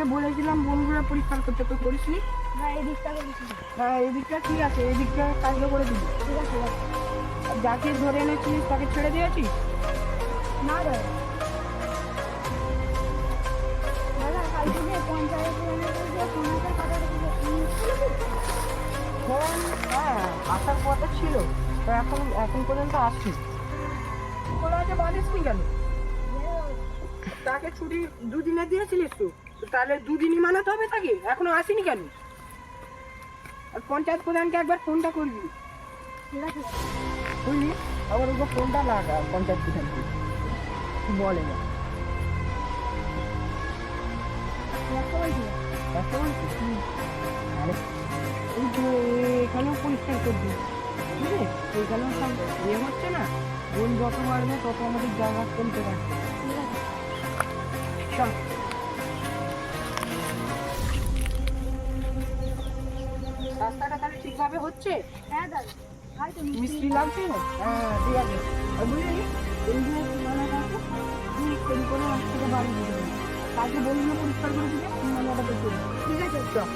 তোকে বলেছিলাম বন্ধুরা পরিষ্কার করতে তুই করিসনি? না এই দিকটা করেছি হ্যাঁ এদিকটা ঠিক আছে এদিকটা কাজও করে দিবি। ঠিক আছে যাকে ধরে এনেছিস তাকে ছেড়ে দিয়েছিস? না দাদা দাদা কালকে যে পঞ্চায়েত যে ফোন হ্যাঁ আসার কথা ছিল তো এখন এখন পর্যন্ত আসছি। খোলা আছে বাঁধিসনি কেন? তাকে ছুটি দুদিনে দিয়েছিলিস তো তো তাহলে দুদিনই মানাতে হবে তাকে? এখনও আসেনি কেন? আর পঞ্চায়েত প্রধানকে একবার ফোনটা করবি। ঠিক আছে? বুঝলি? আবার ওকে ফোনটা লাগা পঞ্চায়েত প্রধানকে। বলে না এই তো এখানেও পরিষ্কার করবি। আছে এখানেও সব ইয়ে হচ্ছে না। বোন যত বাড়বে তত আমাদের জায়গা কমতে থাকবে। ঠিক আছে। হচ্ছে? হ্যাঁ দাদা। মিস্ত্রি লাগছে? হ্যাঁ ঠিক আছে বুঝলি এইগুলো তুই করে রাস্তাটা বাড়ি দিয়ে দেবে। তাকে বলবি না পরিষ্কার করে দিবে। ঠিক আছে চল।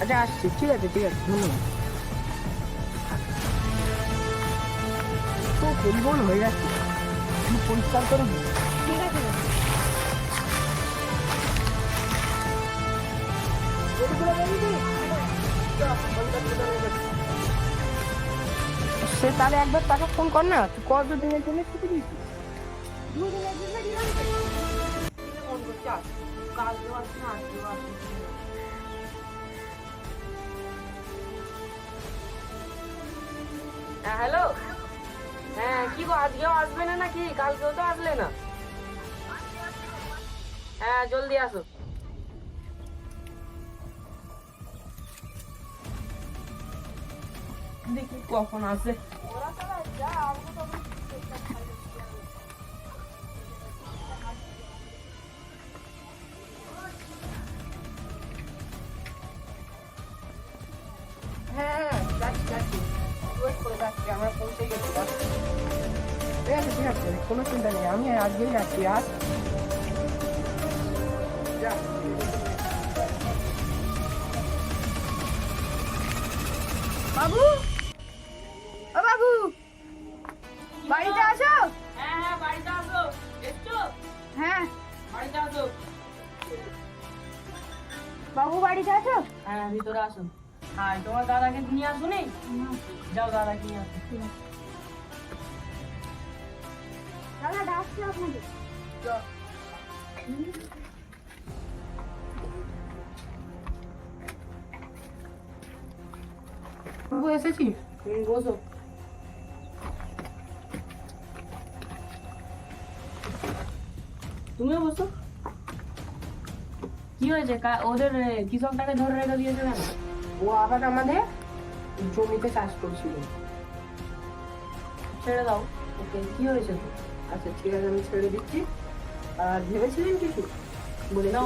আচ্ছা আসছি ঠিক আছে ঠিক আছে ধন্যবাদ। তো পরিবহন হয়ে যাচ্ছে তুমি পরিষ্কার করে ঠিক আছে সে তাহলে একবার তাকে ফোন কর না। তুই কত দিনের জন্য ছুটি দিয়েছিস? দুদিনের জন্য দিলাম তো। ফোন করছে আজ কালকেও হ্যাঁ হ্যালো? হ্যাঁ কি গো আজকেও আসবে না নাকি? কালকেও তো আসলে না। হ্যাঁ জলদি আসো। দেখি কখন আসে। হ্যাঁ ঠিক আছে কোনো চিন্তা নেই আমি আজকেই যাচ্ছি আজ বাবু ও বাবু বাড়িতে আসো হ্যাঁ হ্যাঁ বাড়িতে আসো এসছো? হ্যাঁ। বাড়িতে আসো বাবু বাড়িতে আছো হ্যাঁ ভিতরে আসুন। হ্যাঁ তোমার দাদাকে নিয়ে আসুন? যাও দাদাকে নিয়ে আসো দাদা ডাকছে আপনাকে চল। বাবু এসেছি? তুমি বসো। তুমিও বসো। কি হয়েছে? ওদের কৃষকটাকে ধরে রেখে দিয়েছে কেন? ও আবার আমাদের জমিতে চাষ করছিল। ছেড়ে দাও। ওকে কি হয়েছে তো? আচ্ছা ঠিক আছে আমি ছেড়ে দিচ্ছি। আর ভেবেছিলেন কিছু? বলে না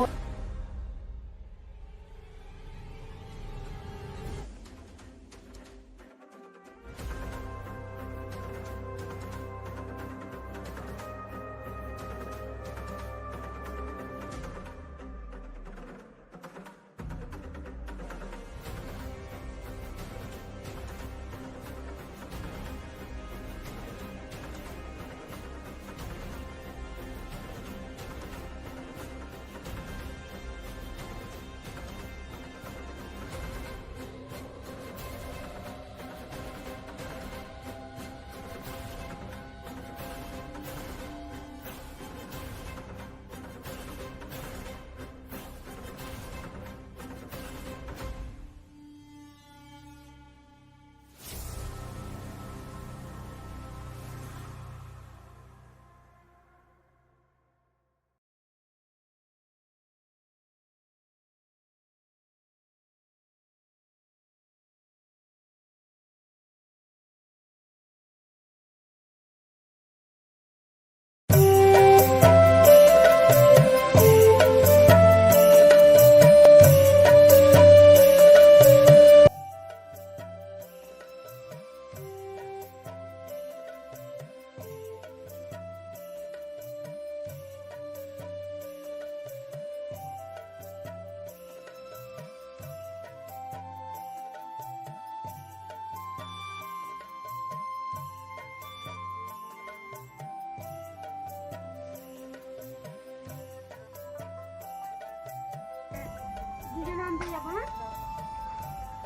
দিতে যাব না?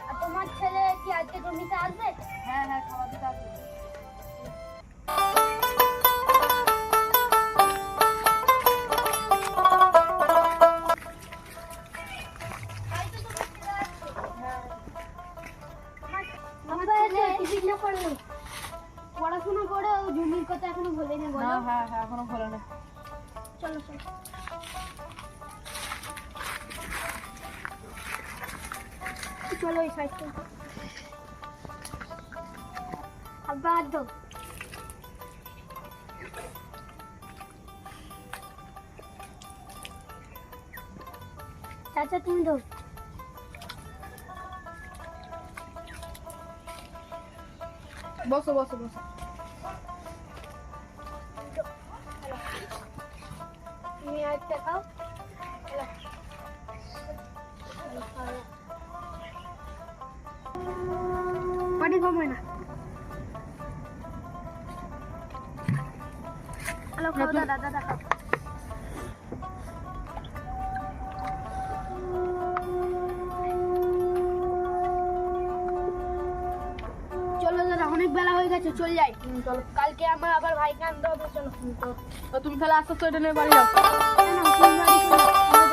আর তোমার ছেলে কি আজকে জমিতে আসবে? হ্যাঁ হ্যাঁ খাওয়া দিতে আসবে। করল। পড়াশোনা করে জমির কথা এখনও ভুলেনি না বলো হ্যাঁ হ্যাঁ এখনও হলো না। চলো চলো। চলো এই সাইড আবার দো চাচা তুমি দো বসো বসো বসো। তুমি আরেকটা খাও। পানি কমে না। হ্যালো দাদা দাদা চলো দাদা অনেক বেলা হয়ে গেছে চল যাই। চলো। কালকে আমার আবার ভাইকে আনতে হবে চলো। তো তুমি তাহলে আস্তে আস্তে এটা নিয়ে বাড়ি যাও। না, না,